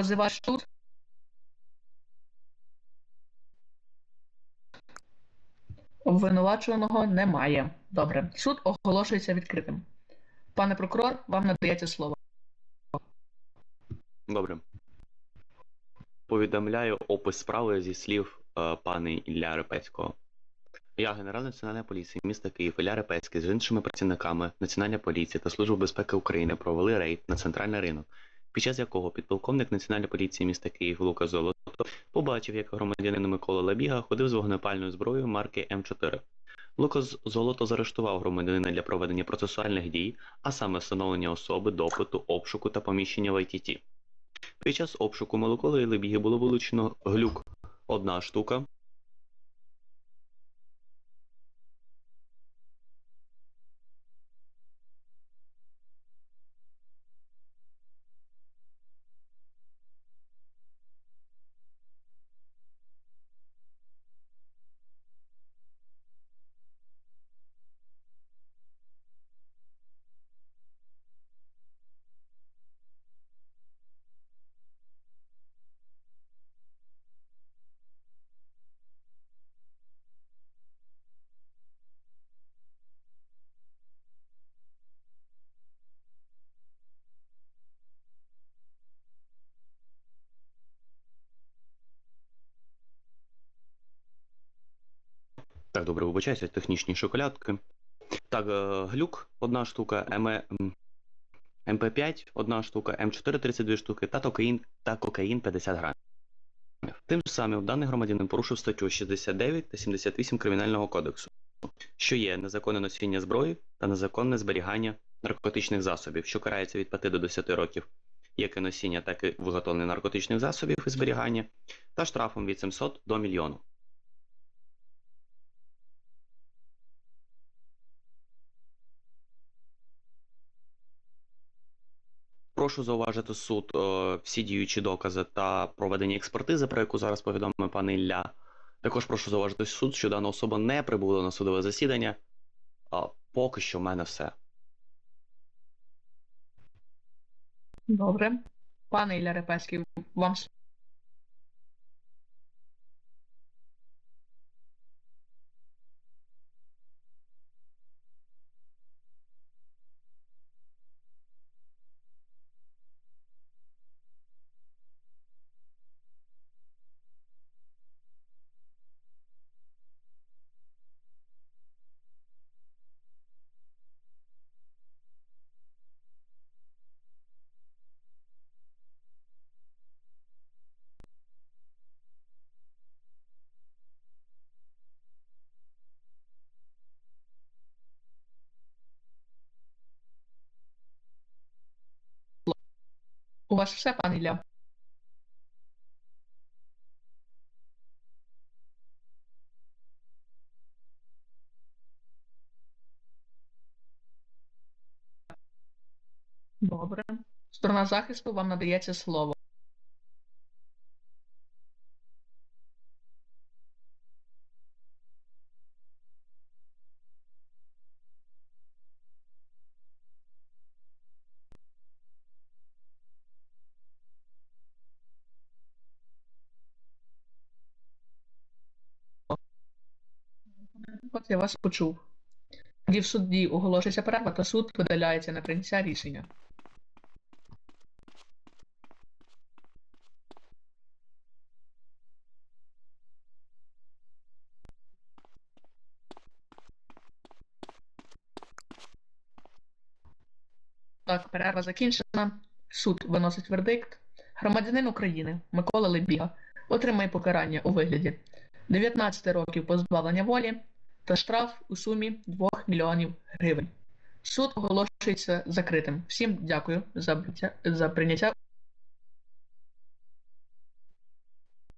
Позивач тут. Обвинувачуваного немає. Добре. Суд оголошується відкритим. Пане прокурор, вам надається слово. Добре. Повідомляю опис справи зі слів е, пана Ілля Репецького. Я, генерал Національної поліції міста Київ Ілля Репецький з іншими працівниками Національної поліції та Служби безпеки України провели рейд на центральний ринок, під час якого підполковник Національної поліції міста Київ Лука Золото побачив, як громадянин Микола Лебіга ходив з вогнепальною зброєю марки М4. Лука З- Золото заарештував громадянина для проведення процесуальних дій, а саме встановлення особи, допиту, обшуку та поміщення в ІТТ. Під час обшуку Миколи Лебіги було вилучено глюк одна штука, Так, добре, вибачаюся, технічні шоколадки. Так, е, глюк одна штука, ем, м, МП5 одна штука, М4 32 штуки та кокаїн, та кокаїн 50 грамів. Тим самим даний громадянин порушив статтю 69 та 78 Кримінального кодексу, що є незаконне носіння зброї та незаконне зберігання наркотичних засобів, що карається від 5 до 10 років, як і носіння, так і виготовлення наркотичних засобів і зберігання, та штрафом від 700 до мільйону. Прошу зауважити суд е, всі діючі докази та проведені експертизи, про яку зараз повідомив пан Ілля. Також прошу зауважити суд, що дана особа не прибула на судове засідання. А поки що в мене все. Добре. Пане Ілля Репецький, вам у вас все, пане Ілля? Добре. Сторона захисту вам надається слово. Я вас почув. Тоді в суді оголошується перерва, та суд видаляється на прийняття рішення. Так, перерва закінчена. Суд виносить вердикт. Громадянин України Микола Лебіга отримає покарання у вигляді 19 років позбавлення волі та штраф у сумі 2 мільйонів гривень. Суд оголошується закритим. Всім дякую за, за прийняття